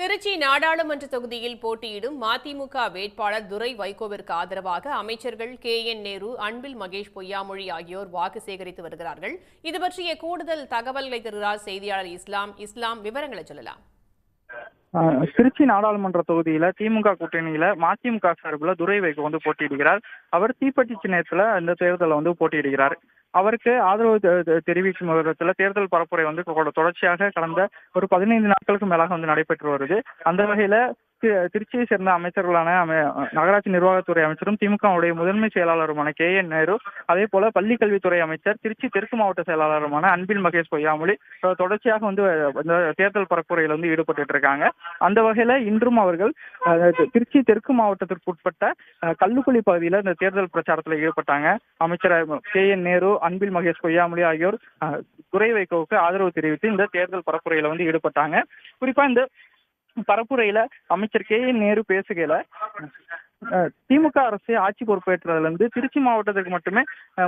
திருச்சி நாடாளுமன்ற தொகுதியில் போட்டியிடும் மதிமுக வேட்பாளர் துரை வைகோவிற்கு ஆதரவாக அமைச்சர்கள் கே என் நேரு அன்பில் மகேஷ் பொய்யாமொழி ஆகியோர் வாக்கு சேகரித்து வருகிறார்கள். இது பற்றிய கூடுதல் தகவல்களை தருகிறார் செய்தியாளர் இஸ்லாம். இஸ்லாம் விவரங்களை சொல்லலாம். திருச்சி நாடாளுமன்ற தொகுதியில திமுக கூட்டணியில மதிமுக சார்பில் துரை வைகோ வந்து போட்டியிடுகிறார். அவர் தீப்பெட்டி சின்னத்துல இந்த தேர்தலில் வந்து போட்டியிடுகிறார். அவருக்கு ஆதரவு தெரிவிக்கும் விதத்துல தேர்தல் பரப்புரை வந்து தொடர்ச்சியாக கடந்த ஒரு பதினைந்து நாட்களுக்கு மேலாக வந்து நடைபெற்று வருது. அந்த வகையில திருச்சியை சேர்ந்த அமைச்சர்களான நகராட்சி நிர்வாகத்துறை அமைச்சரும் திமுகவுடைய முதன்மை செயலாளருமான கே என் நேரு அதே போல பள்ளி கல்வித்துறை அமைச்சர் திருச்சி தெற்கு மாவட்ட செயலாளருமான அன்பில் மகேஷ் பொய்யாமொழி தொடர்ச்சியாக வந்து தேர்தல் பரப்புரையில் வந்து ஈடுபட்டு இருக்காங்க. அந்த வகையில இன்றும் அவர்கள் திருச்சி தெற்கு மாவட்டத்திற்கு உட்பட்ட கல்லுக்குழி பகுதியில இந்த தேர்தல் பிரச்சாரத்தில் ஈடுபட்டாங்க. அமைச்சர் கே என் நேரு அன்பில் மகேஷ் பொய்யாமொழி ஆகியோர் அஹ், துரை வைகோவுக்கு ஆதரவு தெரிவித்து இந்த தேர்தல் பரப்புரையில வந்து ஈடுபட்டாங்க. குறிப்பா இந்த பரப்புரையில அமைச்சர் கே என் நேரு பேசுகையில திமுக அரசு ஆட்சி பொறுப்பேற்றதுல இருந்து திருச்சி மாவட்டத்துக்கு மட்டுமே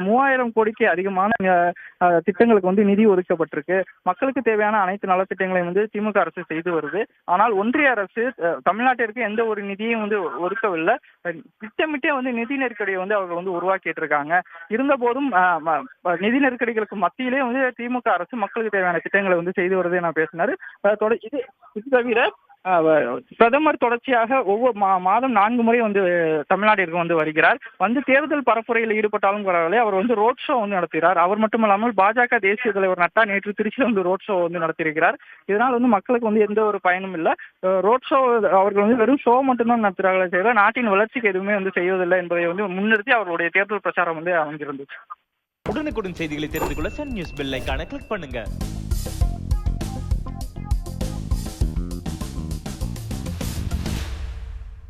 மூவாயிரம் கோடிக்கு அதிகமான திட்டங்களுக்கு வந்து நிதி ஒதுக்கப்பட்டிருக்கு. மக்களுக்கு தேவையான அனைத்து நலத்திட்டங்களையும் வந்து திமுக அரசு செய்து வருது. ஆனால் ஒன்றிய அரசு தமிழ்நாட்டிற்கு எந்த ஒரு நிதியும் வந்து ஒதுக்கவில்லை. திட்டமிட்டே வந்து நிதி நெருக்கடியை வந்து அவர்கள் வந்து உருவாக்கிட்டு இருக்காங்க இருந்த போதும் நிதி நெருக்கடிகளுக்கு மத்தியிலே வந்து திமுக அரசு மக்களுக்கு தேவையான திட்டங்களை வந்து செய்து வருது நான் பேசினாரு. இது இது தவிர பிரதமர் தொடர்ச்சியாக ஒவ்வொரு மா மாதம் நான்கு முறை வந்து தமிழ்நாட்டிற்கு வந்து வருகிறார். வந்து தேர்தல் பரப்புரையில் ஈடுபட்டாலும் பரவாயில்லை அவர் வந்து ரோட் ஷோ வந்து நடத்துகிறார். அவர் மட்டுமல்லாமல் பாஜக தேசிய தலைவர் நட்டா நேற்று திருச்சியில் வந்து ரோட் ஷோ வந்து நடத்தியிருக்கிறார். இதனால் வந்து மக்களுக்கு வந்து எந்த ஒரு பயனும் இல்லை. ரோட் ஷோ அவர்கள் வந்து வெறும் ஷோ மட்டும்தான் நடத்துகிறார்களே தவிர நாட்டின் வளர்ச்சிக்கு எதுவுமே வந்து செய்வதில்லை என்பதை வந்து முன்னிறுத்தி அவருடைய தேர்தல் பிரச்சாரம் வந்து அமைஞ்சிருந்துச்சு உடனுக்குடன் செய்திகளை தெரிந்து கொள்ள சன் நியூஸ் பெல் கிளிக் பண்ணுங்க.